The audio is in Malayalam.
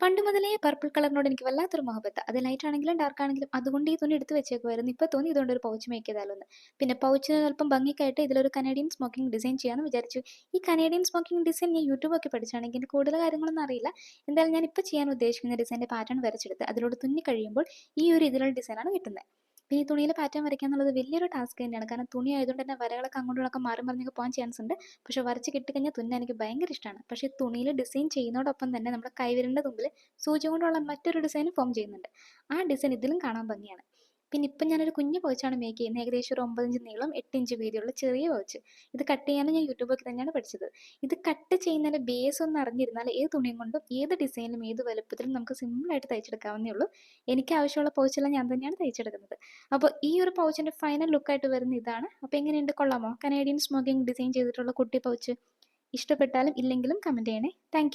പണ്ട് മുതലേ പർപ്പിൾ കളറിനോട് എനിക്ക് വല്ലാത്തൊരു മുഹബത്ത് അത് ലൈറ്റ് ആണെങ്കിലും ഡാർക്ക് ആണെങ്കിലും അതുകൊണ്ട് ഈ തുണി എടുത്ത് വെച്ചേക്കുമായിരുന്നു ഇപ്പോൾ തോന്നി ഇതുകൊണ്ട് ഒരു പൗച്ച് മേക്ക് പിന്നെ പൗച്ചിന് അല്പം ഭംഗിക്കായിട്ട് ഇതിലൊരു കനേഡിയൻ സ്മോക്കിംഗ് ഡിസൈൻ ചെയ്യാമെന്ന് വിചാരിച്ചു. ഈ കനേഡിയൻ സ്മോക്കിംഗ് ഡിസൈൻ ഞാൻ യൂട്യൂബൊക്കെ പഠിച്ചാണെങ്കിൽ കൂടുതൽ കാര്യങ്ങളൊന്നും അറിയില്ല. എന്തായാലും ഞാൻ ഇപ്പോൾ ചെയ്യാൻ ഉദ്ദേശിക്കുന്ന ഡിസൈന്റെ പാറ്റേൺ വരച്ചെടുത്ത് അതിലൂടെ തുന്നി കഴിയുമ്പോൾ ഈ ഒരു ഇതിലുള്ള ഡിസൈനാണ് കിട്ടുന്നത് പിന്നെ ഈ തുണിയിൽ പാറ്റേൺ വരയ്ക്കുക എന്നുള്ളത് വലിയൊരു ടാസ്ക് തന്നെയാണ്. കാരണം തുണി ആയതുകൊണ്ട് തന്നെ വരകളൊക്കെ അങ്ങോട്ടും മാറി മറിഞ്ഞൊക്കെ പോകാൻ ചാൻസ് ഉണ്ട്. പക്ഷേ വരച്ച് കിട്ടിക്കഴിഞ്ഞാൽ തുന്നെ എനിക്ക് ഭയങ്കര ഇഷ്ടമാണ്. പക്ഷേ തുണിയിൽ ഡിസൈൻ ചെയ്യുന്നതോടൊപ്പം തന്നെ നമ്മുടെ കൈവിരലിന്റെ തുമ്പിൽ സൂചി കൊണ്ടുള്ള മറ്റൊരു ഡിസൈൻ ഫോം ചെയ്യുന്നുണ്ട്. ആ ഡിസൈൻ ഇതിലും കാണാൻ ഭംഗിയാണ്. പിന്നെ ഇപ്പം ഞാനൊരു കുഞ്ഞു പൗച്ചാണ് മേക്ക് ചെയ്യുന്നത്. ഏകദേശം ഒരു ഒമ്പത് ഇഞ്ച് നീളം എട്ട് ഇഞ്ച് വീതിയുള്ള ചെറിയ പൗച്ച്. ഇത് കട്ട് ചെയ്യാനും ഞാൻ യൂട്യൂബൊക്കെ തന്നെയാണ് പഠിച്ചത്. ഇത് കട്ട് ചെയ്യുന്നതിന്റെ ബേസ് ഒന്ന് അറിഞ്ഞിരുന്നാൽ ഏത് തുണിയും കൊണ്ടും ഏത് ഡിസൈനിലും ഏത് വലുപ്പത്തിലും നമുക്ക് സിമ്പിളായിട്ട് തയ്ച്ചെടുക്കാവുന്നേ ഉള്ളൂ. എനിക്ക് ആവശ്യമുള്ള പൗച്ചെല്ലാം ഞാൻ തന്നെയാണ് തയ്ച്ചെടുക്കുന്നത്. അപ്പോൾ ഈ ഒരു പൗച്ചിന്റെ ഫൈനൽ ലുക്കായിട്ട് വരുന്ന ഇതാണ്. അപ്പോൾ എങ്ങനെയുണ്ട്? കൊള്ളാമോ? കനേഡിയൻ സ്മോക്കിംഗ് ഡിസൈൻ ചെയ്തിട്ടുള്ള കുട്ടി പൗച്ച് ഇഷ്ടപ്പെട്ടാലും ഇല്ലെങ്കിലും കമന്റ് ചെയ്യണേ. താങ്ക്